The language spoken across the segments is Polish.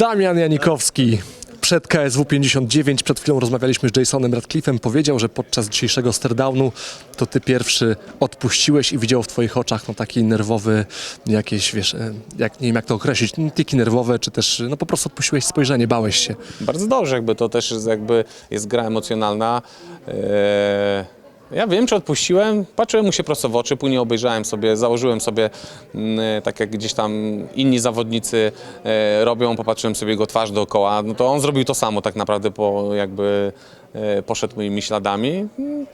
Damian Janikowski. Przed KSW 59, przed chwilą rozmawialiśmy z Jasonem Radcliffe'em, powiedział, że podczas dzisiejszego stardownu to ty pierwszy odpuściłeś i widział w twoich oczach no, taki nerwowy, jakieś, wiesz, e, jak, nie wiem jak to określić, tiki nerwowe, czy też no po prostu odpuściłeś spojrzenie, bałeś się. Bardzo dobrze, jakby to też jest, jakby jest gra emocjonalna. Eee, ja wiem, czy odpuściłem, patrzyłem mu się prosto w oczy, później obejrzałem sobie, założyłem sobie, mm, tak jak gdzieś tam inni zawodnicy e, robią, popatrzyłem sobie jego twarz dookoła, no to on zrobił to samo tak naprawdę, po, jakby e, poszedł moimi śladami. Mm,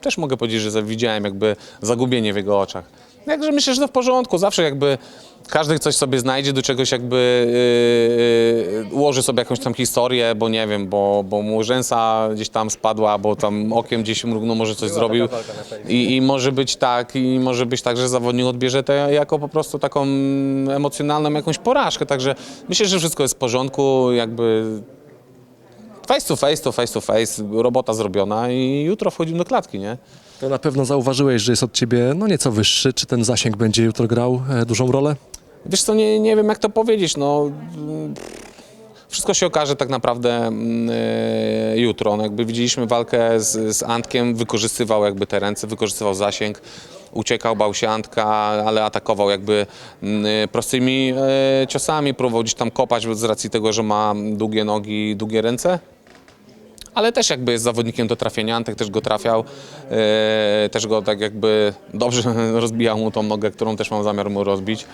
Też mogę powiedzieć, że widziałem jakby zagubienie w jego oczach. Także myślę, że to w porządku, zawsze jakby każdy coś sobie znajdzie, do czegoś jakby yy, yy, ułoży sobie jakąś tam historię, bo nie wiem, bo, bo mu rzęsa gdzieś tam spadła, bo tam okiem gdzieś mrugnął, może coś zrobił. I, I może być tak, i może być tak, że zawodnik odbierze to jako po prostu taką emocjonalną jakąś porażkę. Także myślę, że wszystko jest w porządku, jakby face to face to face to face, robota zrobiona i jutro wchodzimy do klatki, nie? To na pewno zauważyłeś, że jest od ciebie no nieco wyższy, czy ten zasięg będzie jutro grał e, dużą rolę? Wiesz co, nie, nie wiem jak to powiedzieć, no... Wszystko się okaże tak naprawdę mm, e, jutro. No, jakby widzieliśmy walkę z, z Antkiem, wykorzystywał jakby te ręce, wykorzystywał zasięg, uciekał, bał się Antka, ale atakował jakby mm, e, prostymi e, ciosami, próbował gdzieś tam kopać z racji tego, że ma długie nogi, długie ręce. Ale też jakby jest zawodnikiem do trafienia, Antek też go trafiał, e, też go tak jakby dobrze rozbijał mu tą nogę, którą też mam zamiar mu rozbić.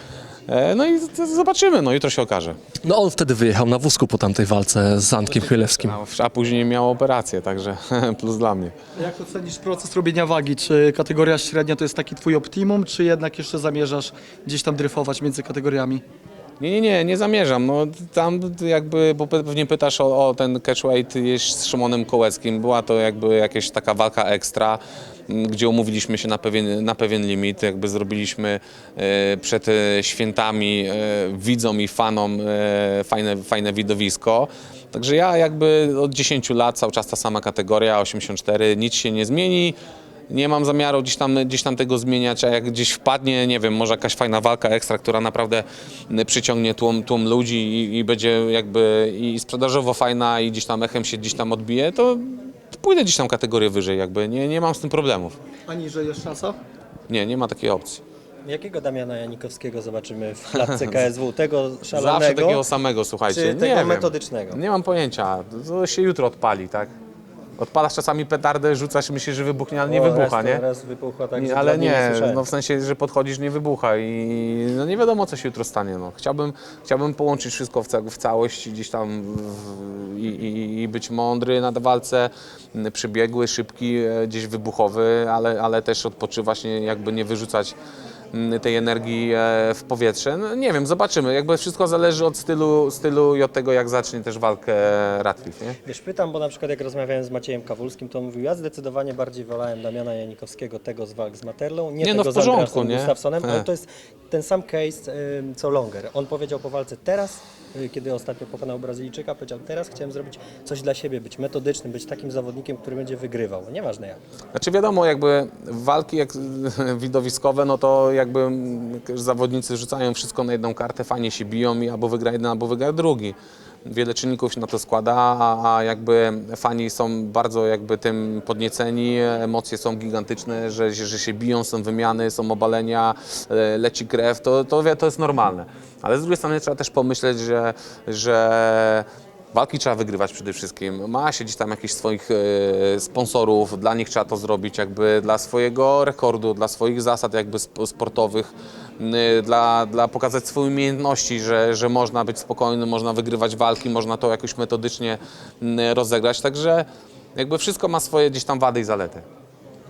E, no i z- zobaczymy, no jutro się okaże. No on wtedy wyjechał na wózku po tamtej walce z Antkiem Chylewskim. A, a później miał operację, także plus dla mnie. Jak ocenisz proces robienia wagi? Czy kategoria średnia to jest taki twój optimum, czy jednak jeszcze zamierzasz gdzieś tam dryfować między kategoriami? Nie, nie, nie, nie zamierzam. No, tam jakby, bo pe- pewnie pytasz o, o ten catchweight z Szymonem Kołeckim. Była to jakby jakaś taka walka ekstra, gdzie umówiliśmy się na pewien, na pewien limit. Jakby zrobiliśmy e, przed e, świętami e, widzom i fanom fajne, fajne widowisko. Także ja jakby od 10 lat cały czas ta sama kategoria, 84, nic się nie zmieni. Nie mam zamiaru gdzieś tam, gdzieś tam tego zmieniać, a jak gdzieś wpadnie, nie wiem, może jakaś fajna walka ekstra, która naprawdę przyciągnie tłum, tłum ludzi i, i będzie jakby i sprzedażowo fajna i gdzieś tam echem się gdzieś tam odbije, to pójdę gdzieś tam kategorię wyżej, jakby nie, nie mam z tym problemów. A niżej jest szansa? Nie, nie ma takiej opcji. Jakiego Damiana Janikowskiego zobaczymy w klatce KSW? Tego Zawsze szalonego, takiego samego, słuchajcie. czy nie tego wiem. metodycznego? Nie mam pojęcia, to się jutro odpali, tak? Odpalasz czasami petardę, rzucasz, myślisz, że wybuchnie, ale nie wybucha, raz, nie? Raz wybuchła tak, Nie, ale nie, słyszałem. no w sensie, że podchodzisz, nie wybucha i no nie wiadomo, co się jutro stanie. No. Chciałbym, chciałbym połączyć wszystko w, w całość gdzieś tam w, i, i, i być mądry na walce, przybiegły, szybki, e, gdzieś wybuchowy, ale, ale też odpoczywać, nie, jakby nie wyrzucać tej energii e, w powietrze. No, nie wiem, zobaczymy. Jakby wszystko zależy od stylu, stylu i od tego, jak zacznie też walkę Radcliffe, nie? Wiesz, pytam, bo na przykład jak rozmawiałem z Maciejem Kawulskim, to on mówił, ja zdecydowanie bardziej wolałem Damiana Janikowskiego, tego z walk z Materlą, nie, Nie, no tego w porządku, z Andreasem nie? Gustafsonem, ale E. to jest ten sam case ym, co Longer. On powiedział po walce teraz, y, kiedy ostatnio pokonał Brazylijczyka, powiedział teraz chciałem zrobić coś dla siebie, być metodycznym, być takim zawodnikiem, który będzie wygrywał. Nieważne jak. Znaczy wiadomo, jakby walki jak, widowiskowe, no to jakby zawodnicy rzucają wszystko na jedną kartę, fajnie się biją i albo wygra jeden, albo wygra drugi. Wiele czynników się na to składa, a, jakby fani są bardzo jakby tym podnieceni, emocje są gigantyczne, że, że się biją, są wymiany, są obalenia, e, leci krew, to, to, to jest normalne. Ale z drugiej strony trzeba też pomyśleć, że, że Walki trzeba wygrywać przede wszystkim. Ma się tam jakichś swoich e, sponsorów, dla nich trzeba to zrobić jakby dla swojego rekordu, dla swoich zasad jakby sp- sportowych, dla, dla pokazać swoje umiejętności, że, że można być spokojny, można wygrywać walki, można to jakoś metodycznie rozegrać. Także jakby wszystko ma swoje gdzieś tam wady i zalety.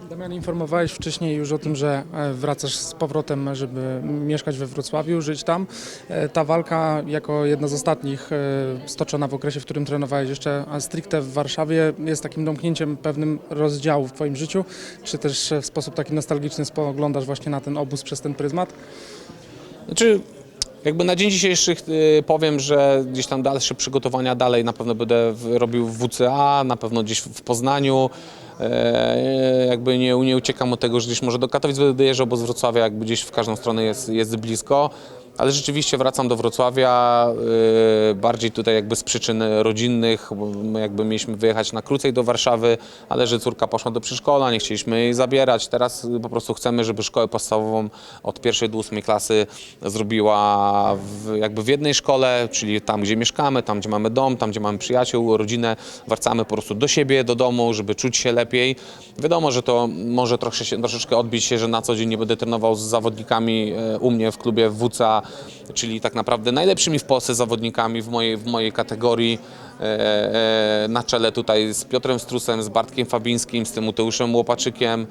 Damian, informowałeś wcześniej już o tym, że e, wracasz z powrotem, żeby mieszkać we Wrocławiu, żyć tam. E, Ta walka jako jedna z ostatnich e, stoczona w okresie, w którym trenowałeś jeszcze stricte w Warszawie jest takim domknięciem pewnym rozdziału w Twoim życiu, czy też w sposób taki nostalgiczny spoglądasz właśnie na ten obóz przez ten pryzmat? Znaczy, jakby na dzień dzisiejszy y, powiem, że gdzieś tam dalsze przygotowania dalej na pewno będę robił w WCA, na pewno gdzieś w Poznaniu. E, jakby nie, nie uciekam od tego, że gdzieś może do Katowic będę bo z Wrocławia jakby gdzieś w każdą stronę jest, jest blisko. Ale rzeczywiście wracam do Wrocławia, yy, bardziej tutaj jakby z przyczyn rodzinnych, my jakby mieliśmy wyjechać na krócej do Warszawy, ale że córka poszła do przedszkola, nie chcieliśmy jej zabierać. Teraz y, po prostu chcemy, żeby szkołę podstawową od pierwszej do ósmej klasy zrobiła w, jakby w jednej szkole, czyli tam, gdzie mieszkamy, tam, gdzie mamy dom, tam, gdzie mamy przyjaciół, rodzinę. Wracamy po prostu do siebie, do domu, żeby czuć się lepiej. Wiadomo, że to może troszkę troszeczkę odbić się, że na co dzień nie będę trenował z zawodnikami e, u mnie w klubie WCA, czyli tak naprawdę najlepszymi w Polsce zawodnikami w mojej, w mojej kategorii. E, e, Na czele tutaj z Piotrem Strusem, z Bartkiem Fabińskim, z Tymoteuszem Łopaczykiem.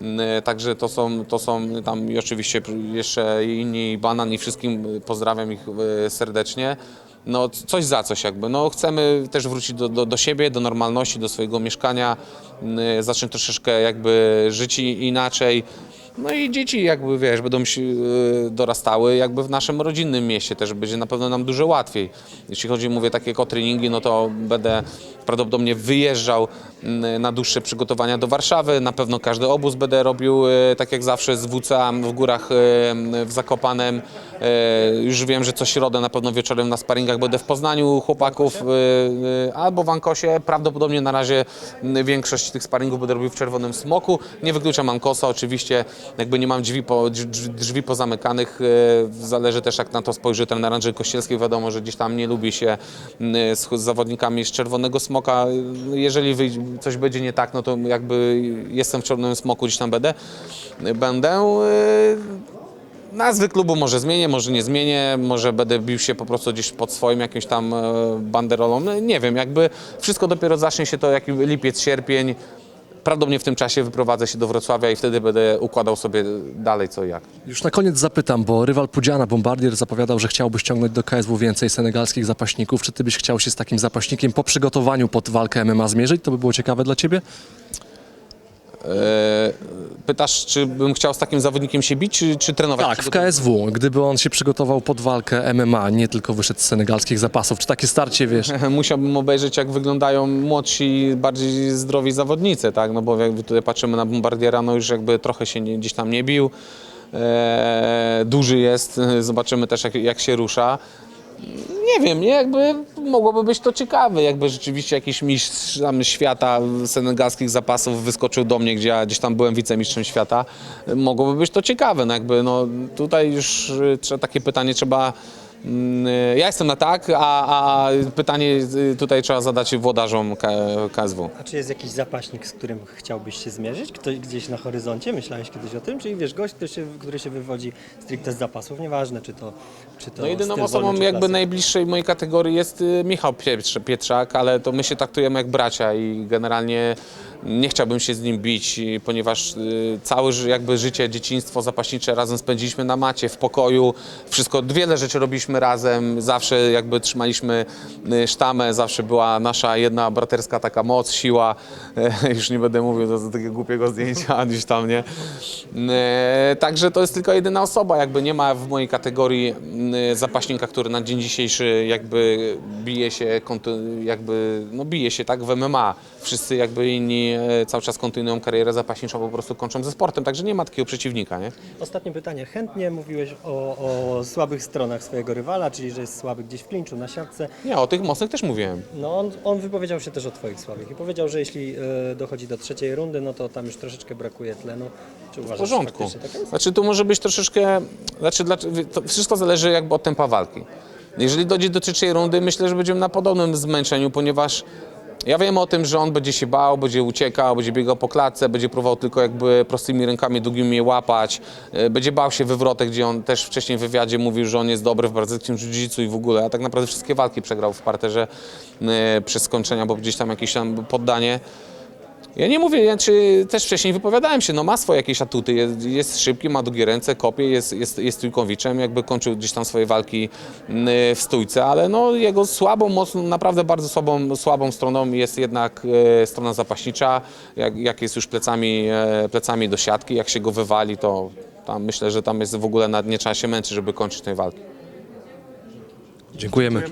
Mm, Także to są, to są tam i oczywiście jeszcze inni Banan i wszystkim pozdrawiam ich e, serdecznie. No coś za coś jakby. No chcemy też wrócić do, do, do siebie, do normalności, do swojego mieszkania, mm, zacząć troszeczkę jakby żyć inaczej. No i dzieci jakby wiesz, będą się, e, dorastały jakby w naszym rodzinnym mieście też będzie na pewno nam dużo łatwiej. Jeśli chodzi, mówię, takie jako treningi, no to będę prawdopodobnie wyjeżdżał mm, na dłuższe przygotowania do Warszawy. Na pewno każdy obóz będę robił e, tak jak zawsze z WCA w górach w Zakopanem. Już wiem, że co środę na pewno wieczorem na sparingach będę w Poznaniu u chłopaków albo w Ankosie. Prawdopodobnie na razie większość tych sparingów będę robił w Czerwonym Smoku. Nie wykluczam Ankosa, oczywiście jakby nie mam drzwi, po, drzwi, pozamykanych. e, Zależy też jak na to spojrzy trener Andrzej Kościelski. Wiadomo, że gdzieś tam nie lubi się m, z, zawodnikami z Czerwonego Smoka. Jeżeli wyjdzie- coś będzie nie tak, no to jakby jestem w Czerwonym Smoku, gdzieś tam będę. Będę. e, Nazwy klubu może zmienię, może nie zmienię, może będę bił się po prostu gdzieś pod swoim jakimś tam e, banderolą. No, nie wiem, jakby wszystko dopiero zacznie się to jak lipiec, sierpień. Prawdopodobnie w tym czasie wyprowadzę się do Wrocławia i wtedy będę układał sobie dalej co i jak. Już na koniec zapytam, bo rywal Pudziana, Bombardier, zapowiadał, że chciałby ściągnąć do KSW więcej senegalskich zapaśników. Czy ty byś chciał się z takim zapaśnikiem po przygotowaniu pod walkę MMA zmierzyć? To by było ciekawe dla ciebie? E, Pytasz, czy bym chciał z takim zawodnikiem się bić, czy, czy trenować? Tak, w KSW. Gdyby on się przygotował pod walkę MMA, nie tylko wyszedł z senegalskich zapasów. Czy takie starcie, wiesz? Musiałbym obejrzeć, jak wyglądają młodsi, bardziej zdrowi zawodnicy, tak? No bo jakby tutaj patrzymy na Bombardiera, no już jakby trochę się nie, gdzieś tam nie bił. E, duży jest, zobaczymy też jak, jak się rusza. Nie wiem, nie, jakby mogłoby być to ciekawe, jakby rzeczywiście jakiś mistrz tam świata senegalskich zapasów wyskoczył do mnie, gdzie ja gdzieś tam byłem wicemistrzem świata. Mogłoby być to ciekawe, no jakby no tutaj już y, trzeba, takie pytanie trzeba Ja jestem na tak, a, a pytanie y, tutaj trzeba zadać włodarzom K- KSW. A czy jest jakiś zapaśnik, z którym chciałbyś się zmierzyć? Ktoś gdzieś na horyzoncie? Myślałeś kiedyś o tym? Czyli wiesz, gość, który się, który się wywodzi stricte z zapasów, nieważne czy to czy to No jedyną osobą wolny, jakby najbliższej mojej kategorii jest y, Michał Pietrz, Pietrzak, ale to my się traktujemy jak bracia i generalnie nie chciałbym się z nim bić, i- ponieważ y, całe jakby życie, dzieciństwo zapaśnicze razem spędziliśmy na macie, w pokoju, wszystko, wiele rzeczy robiliśmy razem, zawsze jakby trzymaliśmy y, sztamę, zawsze była nasza jedna braterska taka moc, siła, już nie będę mówił do, takiego głupiego zdjęcia gdzieś tam, nie? E, Także to jest tylko jedyna osoba, jakby nie ma w mojej kategorii zapaśnika, który na dzień dzisiejszy jakby bije się, jakby, no bije się tak? W MMA. Wszyscy jakby inni e, cały czas kontynuują karierę zapaśniczą, po prostu kończą ze sportem, także nie ma takiego przeciwnika, nie? Ostatnie pytanie. Chętnie mówiłeś o, o słabych stronach swojego rywala, czyli że jest słaby gdzieś w klinczu, na siatce. Nie, o tych mocnych też mówiłem. No on, on wypowiedział się też o Twoich słabych i powiedział, że jeśli e, dochodzi do trzeciej rundy, no to tam już troszeczkę brakuje tlenu. Czy W uważasz, porządku. że faktycznie tak jest? Znaczy tu może być troszeczkę, znaczy to wszystko zależy jakby od tempa walki. Jeżeli dojdzie do trzeciej rundy, myślę, że będziemy na podobnym zmęczeniu, ponieważ ja wiem o tym, że on będzie się bał, będzie uciekał, będzie biegał po klatce, będzie próbował tylko jakby prostymi rękami długimi je łapać, e, będzie bał się wywrotek, gdzie on też wcześniej w wywiadzie mówił, że on jest dobry w brazylijskim jiu-jitsu i w ogóle, a tak naprawdę wszystkie walki przegrał w parterze e, przez skończenia, bo gdzieś tam jakieś tam poddanie. Ja nie mówię, ja czy też wcześniej wypowiadałem się, no ma swoje jakieś atuty, jest, jest szybki, ma długie ręce, kopie, jest, jest, jest trójkowiczem, jakby kończył gdzieś tam swoje walki mm, w stójce, ale no jego słabą, mocną, naprawdę bardzo słabą, słabą stroną jest jednak e, strona zapaśnicza, jak, jak jest już plecami, e, plecami do siatki, jak się go wywali, to tam myślę, że tam jest w ogóle nad, nie trzeba się męczyć, żeby kończyć tej walki. Dziękujemy.